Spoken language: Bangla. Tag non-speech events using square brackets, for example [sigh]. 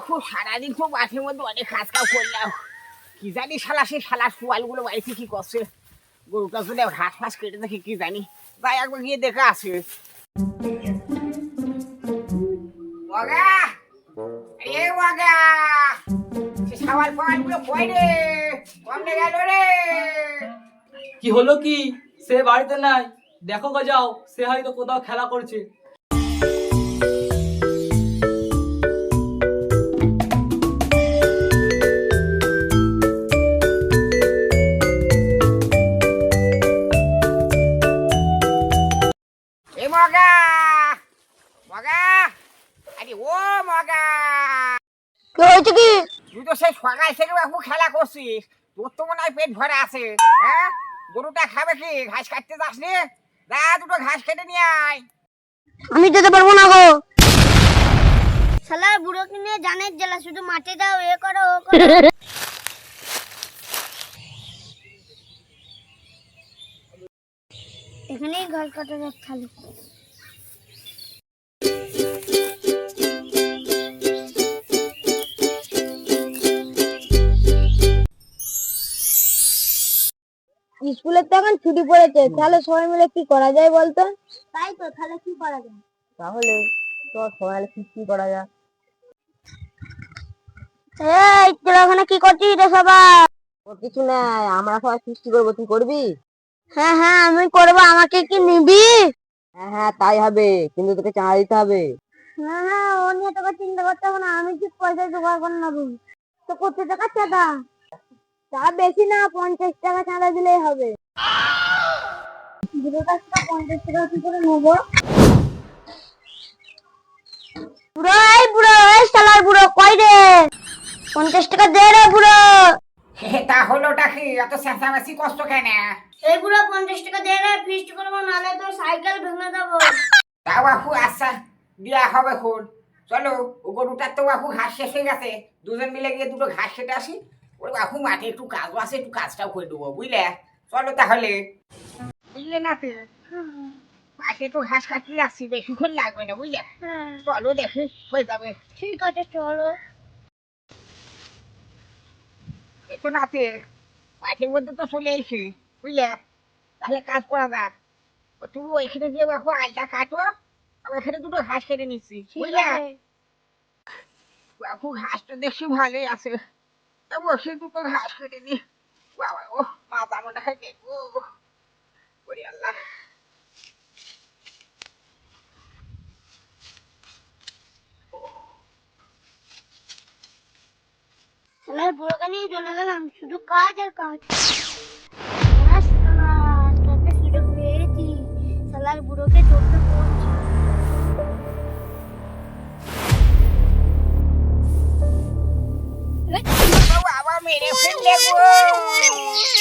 এখন সারাদিন তো মাঠের মধ্যে অনেক কাজ কাজ করলাম। কি জানি শালা সেই শালার সোয়ালগুলো বাড়িতে কি করছে। গরুটা যদি ঘাস ফাস কেটে দেখি কি জানি। তাই একবার গিয়ে দেখে সে রে। কি হলো কি? সে বাড়িতে নাই। দেখো গো যাও, সে হয়তো কোথাও খেলা করছে। আরে ও মগা! কি হয়েছে কি? তুই তো সেই সকাল থেকে এখন খেলা করছিস। তোর তো মনে হয় পেট ভরে আছে। হ্যাঁ? গরুটা খাবে কি? ঘাস কাটতে যাস নি? যা দুটো ঘাস কেটে নিয়ে আয়। আমি যেতে পারব না গো। শালার বুড়োকে নিয়ে জানের জেলা শুধু মাঠে দাও এ করো ও করো। [laughs] এখানেই ঘর কাটা যাচ্ছে স্কুলের তো এখন ছুটি পড়েছে তাহলে সবাই মিলে কি করা যায় বলতো? তাই তো তাহলে কি করা যায়? তাহলে তো সবাই ফিস্টি করা যাক এই তোরা ওখানে কি করছিস রে সবাই? ওর কিছু নাই আমরা সবাই ফিস্টি করব তুই করবি? হ্যাঁ হ্যাঁ আমি করব আমাকে কি নিবি? হ্যাঁ হ্যাঁ তাই হবে কিন্তু তোকে চাঁদা দিতে হবে। হ্যাঁ হ্যাঁ ও নিয়ে তোকে চিন্তা করতে হবে না আমি ঠিক পয়সা জোগাড় করে নেব? তো কত টাকা চাঁদা? তা বেশি না পঞ্চাশ টাকা চাঁদা দিলেই হবে। দুটো পঞ্চাশ টাকা কি করে নেব? বুড়ো এই বুড়ো এই শালার বুড়ো কই রে? পঞ্চাশ টাকা দে রে বুড়ো। তা হলোটা কি? এত চেঁচামেচি কষ্ট কেন? এই বুড়ো পঞ্চাশ টাকা দে রে ফিস্ট করব নাহলে তোর সাইকেল ভেঙে দেবো তা বাপু আচ্ছা দিয়া হবে খুন। চলো গরুটার তো বাপু ঘাস শেষ হয়ে গেছে। দুজন মিলে গিয়ে দুটো ঘাস কেটে আসি। ওই বাপু মাঠে একটু কাজও আছে একটু কাজটাও করে দেবো বুঝলে? চলো তাহলে। বুঝলে না তো? মাঠে একটু ঘাস কাটতে আসছি বেশিক্ষণ লাগবে না বুঝলে? চলো দেখি হয়ে যাবে। ঠিক আছে চলো। একটু নাতে মাঠের মধ্যে তো চলে এসি বুঝলে? তাহলে কাজ করা যাক। ও তুমি ওইখানে গিয়ে বাপু আলটা কাটো আমি এখানে দুটো ঘাস কেটে নিচ্ছি বুঝলে? বাপু ঘাসটা দেখছি ভালোই আছে। তা বসে দুটো ঘাস কেটে নি বাবা ও মাথা মোটা হয়ে দেখব ওরে আল্লাহ শালার বুড়োকে নিয়ে চলে গেলাম শুধু কাজ আর কাজ ব্যাস শালা, একটা সুযোগ পেয়েছি শালার বুড়োকে চোখে для.